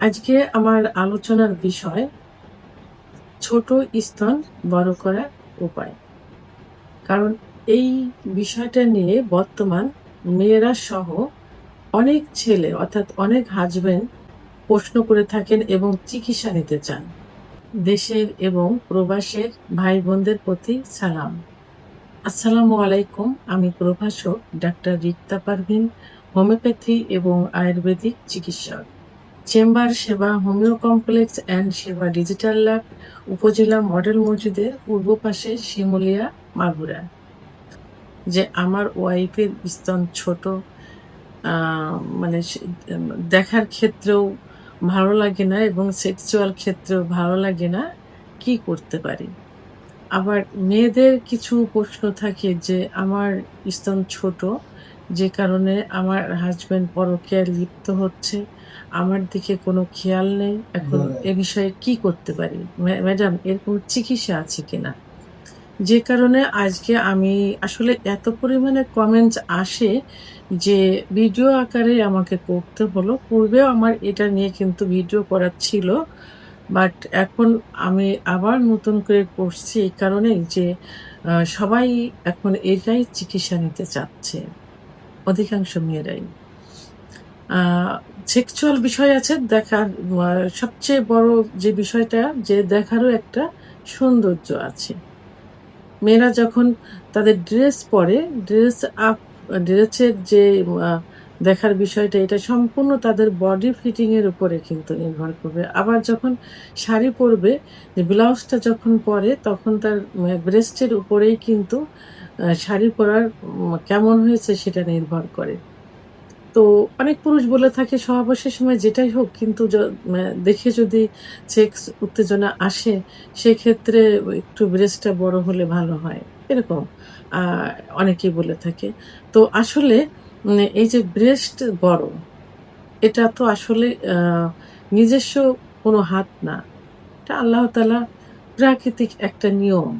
আজকে আমার আলোচনার বিষয় ছোট স্তন বড় করার উপায়। কারণ এই বিষয়টা নিয়ে বর্তমান মেয়েরা সহ অনেক ছেলে অর্থাৎ অনেক হাজবেন্ড প্রশ্ন করে থাকেন এবং চিকিৎসা নিতে চান। দেশের এবং প্রবাসের ভাই বোনদের প্রতি সালাম। আসসালামু আলাইকুম, আমি প্রভাষক ডাক্তার রিক্তা পারভিন, হোমিওপ্যাথি এবং আয়ুর্বেদিক চিকিৎসক। চেম্বার, সেবা, হোমিও কমপ্লেক্স অ্যান্ড সেবা ডিজিটাল ল্যাব, উপজেলা মডেল মসজিদের পূর্ব পাশে শিমুলিয়া মাগুরা। যে আমার ওয়াইফের স্তন ছোট মানে দেখার ক্ষেত্রেও ভালো লাগে না এবং সেক্সুয়াল ক্ষেত্রেও ভালো লাগে না, কি করতে পারি? আবার মেয়েদের কিছু প্রশ্ন থাকে যে আমার স্তন ছোট, যে কারণে আমার হাজবেন্ড পরকীয়ায় লিপ্ত হচ্ছে আমার দিকে কোনো খেয়াল নেই। এখন এ বিষয়ে কি করতে পারি? ম্যাডাম এর কোনো চিকিৎসা আছে কিনা? যে কারণে আজকে আমি আসলে এত পরিমাণে কমেন্টস আসে যে ভিডিও আকারে আমাকে করতে হলো। পূর্বেও আমার এটা নিয়ে কিন্তু ভিডিও করার ছিল। বাট এখন আমি আবার নতুন করে করছি এই কারণে যে সবাই এখন এটাই চিকিৎসা নিতে চাচ্ছে। অধিকাংশ মেয়েরাই। সেক্সুয়াল বিষয় আছে আহ, সবচেয়ে বড় যে বিষয়টা যে দেখারও একটা সৌন্দর্য আছে। মেয়েরা যখন তাদের ড্রেস পরে ড্রেস আপ ড্রেসের যে দেখার বিষয়টা এটা সম্পূর্ণ তাদের বডি ফিটিং এর উপরে কিন্তু নির্ভর করবে। আবার যখন শাড়ি পরবে যে ব্লাউজটা যখন পরে তখন তার ব্রেস্টের উপরেই কিন্তু শাড়ি পরার কেমন হয়েছে সেটা নির্ভর করে। তো অনেক পুরুষ বলে থাকে, সহাবশের সময় যেটাই হোক, কিন্তু মানে দেখে যদি সেক্স উত্তেজনা আসে, সেক্ষেত্রে একটু ব্রেস্টটা বড় হলে ভালো হয়, এরকম অনেকেই বলে থাকে। তো আসলে এই যে ব্রেস্ট বড় এটা তো আসলে নিজস্ব কোনো হাত না। এটা আল্লাহ তালা প্রাকৃতিক একটা নিয়ম,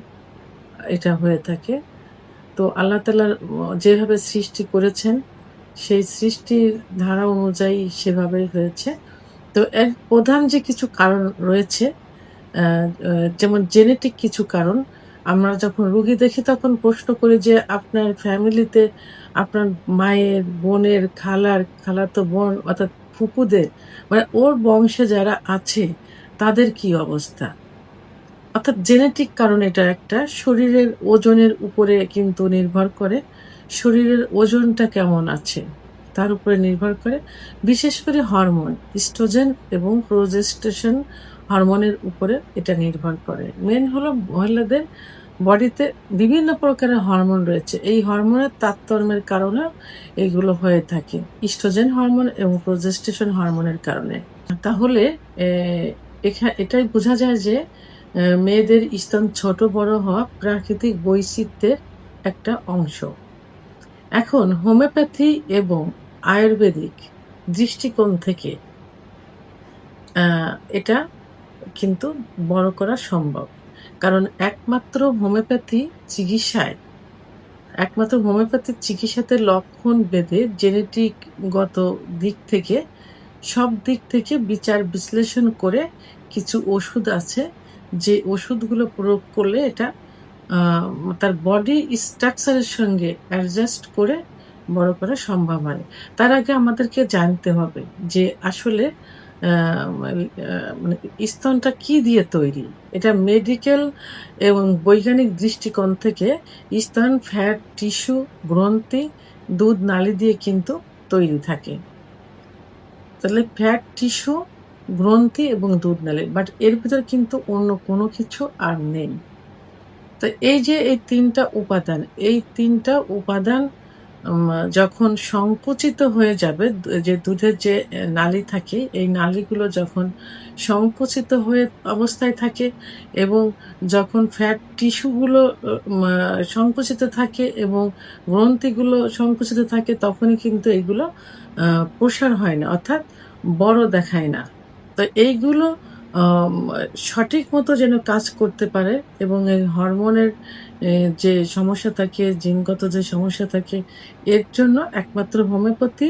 এটা হয়ে থাকে। তো আল্লাহ তালা যেভাবে সৃষ্টি করেছেন সেই সৃষ্টির ধারা অনুযায়ী সেভাবেই হয়েছে। তো এর প্রধান যে কিছু কারণ রয়েছে যেমন জেনেটিক কিছু কারণ, আমরা যখন রুগী দেখি তখন প্রশ্ন করি যে আপনার ফ্যামিলিতে আপনার মায়ের, বোনের, খালার খালার তো বোন অর্থাৎ ফুপুদের মানে ওর বংশে যারা আছে, তাদের কি অবস্থা? অর্থাৎ জেনেটিক কারণ এটা একটা, শরীরের ওজনের উপরে কিন্তু নির্ভর করে। শরীরের ওজনটা কেমন আছে, তার উপরে নির্ভর করে, বিশেষ করে হরমোন, ইস্ট্রোজেন এবং প্রোজেস্টেশন হরমোনের উপরে এটা নির্ভর করে। মেন হলো মহিলাদের বডিতে বিভিন্ন প্রকারের হরমোন রয়েছে, এই হরমোনের তারতম্যের কারণে এইগুলো হয়ে থাকে, ইস্ট্রোজেন হরমোন এবং প্রোজেস্টেশন হরমোনের কারণে। তাহলে এটাই বোঝা যায় যে মেয়েদের স্তন ছোট বড় হওয়া প্রাকৃতিক বৈচিত্র্যের একটা অংশ। এখন হোমিওপ্যাথি এবং আয়ুর্বেদিক দৃষ্টিকোণ থেকে এটা কিন্তু বড় করা সম্ভব। কারণ একমাত্র হোমিওপ্যাথি চিকিৎসায়, একমাত্র হোমিওপ্যাথিক চিকিৎসাতে লক্ষণ বেঁধে জেনেটিকগত দিক থেকে, সব দিক থেকে বিচার বিশ্লেষণ করে কিছু ওষুধ আছে। যে ওষুধগুলো প্রয়োগ করলে এটা তার বডি স্ট্রাকচারের সঙ্গে অ্যাডজাস্ট করে বড় করা সম্ভব হয়। তার আগে আমাদেরকে জানতে হবে যে আসলে মানে স্তনটা কি দিয়ে তৈরি? এটা মেডিকেল এবং বৈজ্ঞানিক দৃষ্টিকোণ থেকে স্তন ফ্যাট টিস্যু গ্রন্থি, দুধ, নালী দিয়ে কিন্তু তৈরি থাকে। তাহলে ফ্যাট টিস্যু গ্রন্থি এবং দুধ, নালী বাট এর ভিতর কিন্তু অন্য কোনো কিছু আর নেই। তো এই যে এই তিনটা উপাদান, এই তিনটা উপাদান যখন সংকুচিত হয়ে যাবে যে দুধের যে নালী থাকে, এই নালীগুলো যখন সংকুচিত হয়ে অবস্থায় থাকে এবং যখন ফ্যাট টিস্যুগুলো সংকুচিত থাকে এবং গ্রন্থিগুলো সংকুচিত থাকে, তখনই কিন্তু এগুলো প্রসার হয় না, অর্থাৎ বড় দেখায় না। তো এইগুলো সঠিক মতো যেন কাজ করতে পারে এবং এই হরমোনের যে সমস্যা থাকে, জিনগত যে সমস্যা থাকে, এর জন্য একমাত্র হোমিওপ্যাথি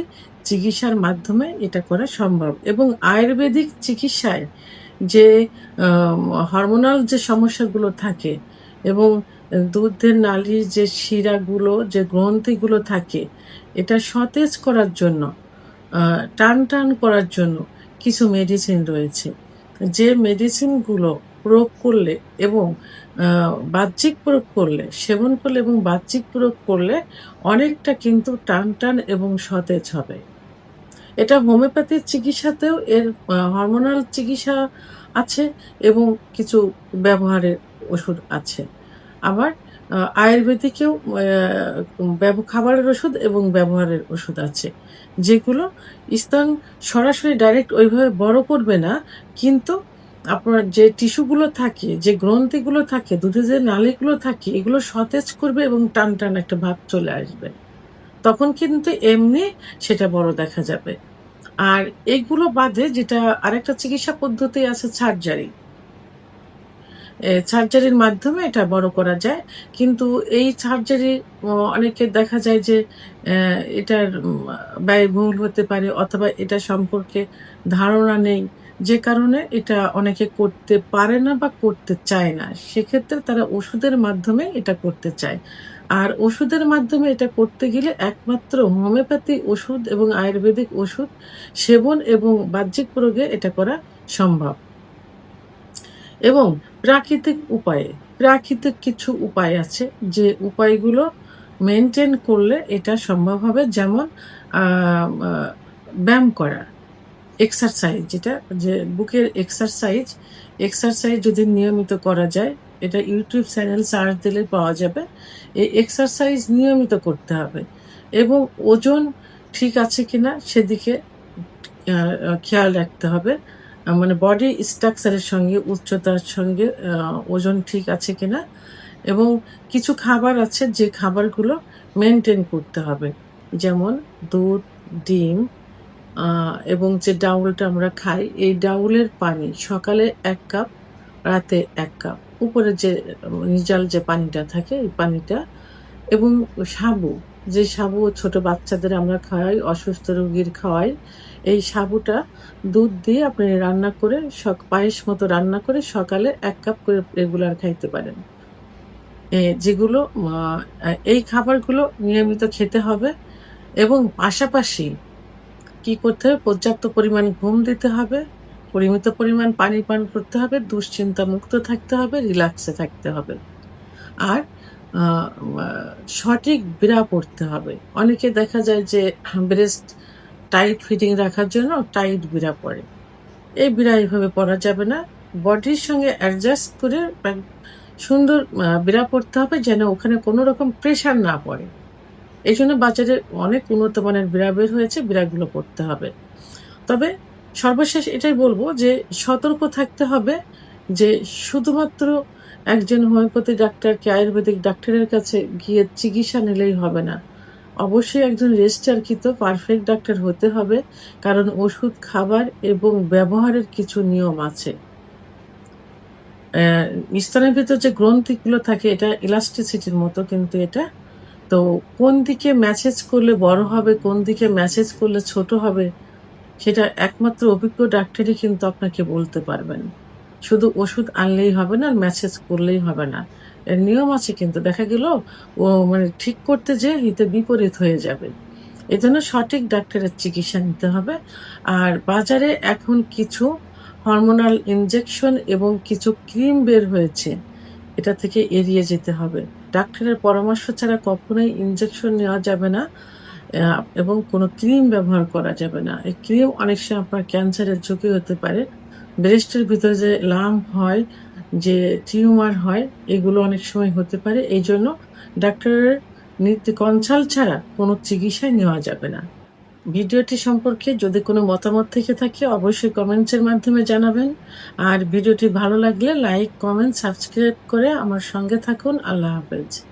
চিকিৎসার মাধ্যমে এটা করা সম্ভব। এবং আয়ুর্বেদিক চিকিৎসায় যে হরমোনাল যে সমস্যাগুলো থাকে এবং দুধের নালির যে শিরাগুলো, যে গ্রন্থিগুলো থাকে, এটা সতেজ করার জন্য টান টান করার জন্য কিছু মেডিসিন রয়েছে। যে মেডিসিনগুলো প্রয়োগ করলে এবং বাহ্যিক প্রয়োগ করলে, সেবন করলে এবং বাহ্যিক প্রয়োগ করলে অনেকটা কিন্তু টান টান এবং সতেজ হবে। এটা হোমিওপ্যাথির চিকিৎসাতেও এর হরমোনাল চিকিৎসা আছে এবং কিছু ব্যবহারের ওষুধ আছে। আবার আয়ুর্বেদিকেও খাবারের ওষুধ এবং ব্যবহারের ওষুধ আছে, যেগুলো স্তন সরাসরি ডাইরেক্ট ওইভাবে বড় করবে না, কিন্তু আপনার যে টিস্যুগুলো থাকে, যে গ্রন্থিগুলো থাকে দুধে যে নালীগুলো থাকে, এগুলো সতেজ করবে এবং টান টান একটা ভাব চলে আসবে। তখন কিন্তু এমনি সেটা বড় দেখা যাবে। আর এগুলো বাদে যেটা আরেকটা চিকিৎসা পদ্ধতি আছে সার্জারি সার্জারির মাধ্যমে এটা বড় করা যায়। কিন্তু এই সার্জারি অনেকে দেখা যায় যে এটার ব্যয়বহুল হতে পারে অথবা এটা সম্পর্কে ধারণা নেই। যে কারণে এটা অনেকে করতে পারে না বা করতে চায় না। সেক্ষেত্রে তারা ওষুধের মাধ্যমে এটা করতে চায়। আর ওষুধের মাধ্যমে এটা করতে গেলে একমাত্র হোমিওপ্যাথি ওষুধ এবং আয়ুর্বেদিক ওষুধ, সেবন এবং বাহ্যিক প্রয়োগে এটা করা সম্ভব। এবং প্রাকৃতিক উপায়ে, প্রাকৃতিক কিছু উপায় আছে যে উপায়গুলো মেনটেন করলে এটা সম্ভব হবে যেমন ব্যায়াম করা এক্সারসাইজ যেটা যে বুকের এক্সারসাইজ এক্সারসাইজ যদি নিয়মিত করা যায়, এটা ইউটিউব চ্যানেল সার্চ দিলে পাওয়া যাবে, এই এক্সারসাইজ নিয়মিত করতে হবে এবং ওজন ঠিক আছে কিনা সেদিকে খেয়াল রাখতে হবে। মানে বডি স্ট্রাকচারের সঙ্গে, উচ্চতার সঙ্গে ওজন ঠিক আছে কিনা, এবং কিছু খাবার আছে যে খাবারগুলো মেনটেন করতে হবে। যেমন দুধ, ডিম এবং যে ডাউলটা আমরা খাই, এই ডাউলের পানি সকালে এক কাপ, রাতে এক কাপ, উপরে যে, নিজাল যে পানিটা থাকে, এই পানিটা, এবং সাবু, যে সাবু ছোট বাচ্চাদের আমরা খাওয়াই, অসুস্থ রোগীর খাওয়াই এই সাবুটা দুধ দিয়ে আপনি রান্না করে সক পায়েস মতো রান্না করে সকালে এক কাপ করে রেগুলার খাইতে পারেন। যেগুলো এই খাবারগুলো নিয়মিত খেতে হবে এবং পাশাপাশি কি করতে হবে? পর্যাপ্ত পরিমাণ ঘুম দিতে হবে, পরিমিত পরিমাণ পানি পান করতে হবে দুশ্চিন্তা মুক্ত থাকতে হবে রিল্যাক্সে থাকতে হবে। আর সঠিক বিড়া পড়তে হবে। অনেকে দেখা যায় যে ব্রেস্ট টাইট ফিটিং রাখার জন্য টাইট বিড়া পরে। এই বিড়া এইভাবে পরা যাবে না। বডির সঙ্গে অ্যাডজাস্ট করে সুন্দর বিড়া পড়তে হবে যেন ওখানে কোনো রকম প্রেশার না পড়ে। এই জন্য বাজারে অনেক উন্নত মানের বিড়া বের হয়েছে, বিড়াগুলো পড়তে হবে। তবে সর্বশেষ এটাই বলব যে সতর্ক থাকতে হবে যে শুধুমাত্র একজন হোমিওপ্যাথি ডাক্তারকে আয়ুর্বেদিক ডাক্তারের কাছে গিয়ে চিকিৎসা নিলেই হবে না। অবশ্যই একজন রেজিস্টারকৃত পারফেক্ট ডাক্তার হতে হবে, কারণ ওষুধ, খাবার এবং ব্যবহারের কিছু নিয়ম আছে। স্তনের ভিতর যে গ্রন্থিগুলো থাকে, এটা ইলাস্টিসিটির মতো কিন্তু এটা। তো কোন দিকে ম্যাসেজ করলে বড় হবে, কোন দিকে ম্যাসেজ করলে ছোট হবে, সেটা একমাত্র অভিজ্ঞ ডাক্তারই কিন্তু আপনাকে বলতে পারবেন। শুধু ওষুধ আনলেই হবে না ম্যাসেজ করলেই হবে না। নিয়ম আছে কিন্তু, দেখা গেল ও মানে ঠিক করতে যে হিতে বিপরীত হয়ে যাবে। এজন্য সঠিক ডাক্তারের চিকিৎসা নিতে হবে। আর বাজারে এখন কিছু হরমোনাল ইনজেকশন এবং কিছু ক্রিম বের হয়েছে, এটা থেকে এড়িয়ে যেতে হবে। ডাক্তারের পরামর্শ ছাড়া কখনোই ইনজেকশন নেওয়া যাবে না এবং কোনো ক্রিম ব্যবহার করা যাবে না। এই ক্রিম অনেক সময় আপনার ক্যান্সারের ঝুঁকি হতে পারে। ব্রেস্টের ভিতরে যে লাম্প হয় যে টিউমার হয়, এগুলো অনেক সময় হতে পারে। এই জন্য ডাক্তারের নিত্য কনসাল্ট ছাড়া কোনো চিকিৎসায় নেওয়া যাবে না। ভিডিওটি সম্পর্কে যদি কোনো মতামত থেকে থাকে, অবশ্যই কমেন্টসের মাধ্যমে জানাবেন। আর ভিডিওটি ভালো লাগলে লাইক কমেন্ট সাবস্ক্রাইব করে আমার সঙ্গে থাকুন। আল্লাহ হাফেজ।